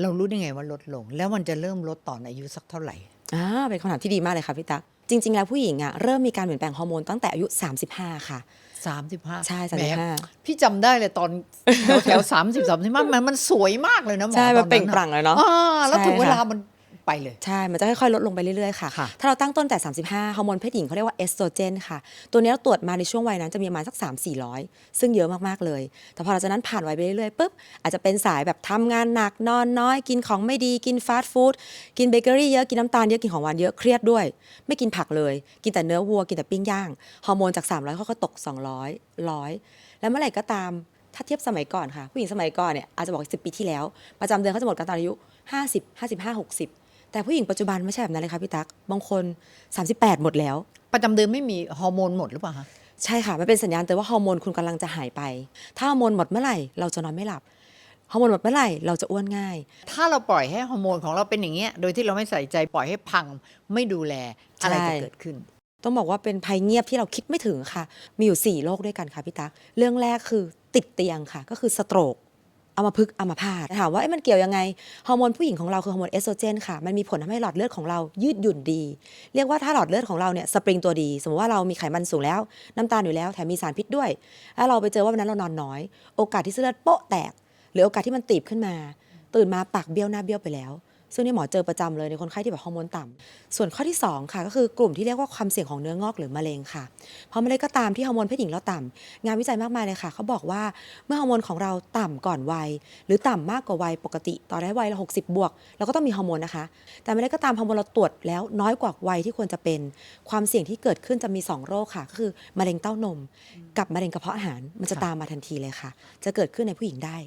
เรารู้ได้ไงว่าลดลง แล้วมันจะเริ่มลดตอนอายุสักเท่าไหร่อ่าเป็นคำถามที่ดีมากเลยค่ะพี่ตั๊กจริง ๆ แล้วผู้หญิงอะเริ่มมีการเปลี่ยนแปลงฮอร์โมนตั้งแต่อายุ 35 ค่ะ 35ใช่แหม35พี่จำได้เลยตอนแถวแถวสามสิบสามสิบมันมันสวยมากเลยนะหมอใช่ตมัอนนเปล่งนั้นปลั่งเลยเนาะ อ่าแล้วใช่ถึงเวค่ะลามัน ไปเลย ใช่ มันจะค่อยๆ ลดลงไปเรื่อยๆ ค่ะ ค่ะ ถ้าเราตั้งต้นแต่ 35 ฮอร์โมนเพศหญิงเขาเรียกว่าเอสโตรเจนค่ะ ตัวนี้เราตรวจมาในช่วงวัยนั้นจะมีประมาณสัก 3 400 ซึ่งเยอะมากๆ เลย แต่พอหลังจากนั้นผ่านวัยไปเรื่อยๆ ปุ๊บ อาจจะเป็นสายแบบทำงานหนัก นอนน้อย กินของไม่ดี กินฟาสต์ฟู้ด กินเบเกอรี่เยอะ กินน้ำตาลเยอะ กินของหวานเยอะ เครียดด้วย ไม่กินผักเลย กินแต่เนื้อวัว กินแต่ปิ้งย่าง ฮอร์โมนจาก 300เขาก็ตก 200 100 แล้วเมื่อไหร่ก็ตาม ถ้าเทียบสมัยก่อนค่ะผู้หญิงสมัยก่อนเนี่ยอาจจะบอก10 ปีที่แล้ว ประจำเดือนเขาจะหมดกันตอนอายุ 50 55 60 แต่ผู้หญิงปัจจุบันไม่ใช่แบบนั้นเลยค่ะพี่ตั๊กบางคน 38 หมดแล้ว ประจำเดือนไม่มีฮอร์โมนหมดหรือเปล่าคะ ใช่ค่ะมันเป็นสัญญาณเตือนว่าฮอร์โมนคุณกำลังจะหายไป ถ้าฮอร์โมนหมดเมื่อไหร่เราจะนอนไม่หลับ ฮอร์โมนหมดเมื่อไหร่เราจะอ้วนง่าย ถ้าเราปล่อยให้ฮอร์โมนของเราเป็นอย่างเงี้ย โดยที่เราไม่ใส่ใจปล่อยให้พังไม่ดูแลอะไรจะเกิดขึ้น ต้องบอกว่าเป็นภัยเงียบที่เราคิดไม่ถึงค่ะ มีอยู่ 4 โรคด้วยกันค่ะพี่ตั๊ก เรื่องแรกคือติดเตียงค่ะ ก็คือสโตรก เอามาพึกเอามาพาดถามว่ามันเกี่ยวยังไง ฮอร์โมนผู้หญิงของเราคือฮอร์โมนเอสโตรเจนค่ะ มันมีผลทำให้หลอดเลือดของเรายืดหยุ่นดี เรียกว่าถ้าหลอดเลือดของเราเนี่ยสปริงตัวดี สมมติว่าเรามีไขมันสูงแล้ว น้ำตาลอยู่แล้วแถมมีสารพิษด้วย ถ้าเราไปเจอว่าวันนั้นเรานอนน้อย โอกาสที่เส้นเลือดโป๊ะแตก หรือโอกาสที่มันตีบขึ้นมา ตื่นมาปากเบี้ยวหน้าเบี้ยวไปแล้ว ซึ่งนี่หมอเจอประจำเลยในคนไข้ที่แบบฮอร์โมนต่ำส่วนข้อที่ 2 ค่ะ ก็คือกลุ่มที่เรียกว่าความเสี่ยงของเนื้องอกหรือมะเร็งค่ะ เพราะมะเร็งก็ตามที่ฮอร์โมนเพศหญิงเราต่ำงานวิจัยมากมายเลยค่ะเขาบอกว่าเมื่อฮอร์โมนของเราต่ำก่อนวัย หรือต่ำมากกว่าวัยปกติตอนได้วัยละ60บวกเราก็ต้องมีฮอร์โมนนะคะ แต่มะเร็งก็ตามฮอร์โมนเราตรวจแล้วน้อยกว่าวัยที่ควรจะเป็น ความเสี่ยงที่เกิดขึ้นจะมี 2 โรคค่ะ ก็คือมะเร็งเต้านม กับมะเร็งกระเพาะอาหารมันจะตามมาทันทีเลยค่ะ จะเกิดขึ้นในผู้หญิงได้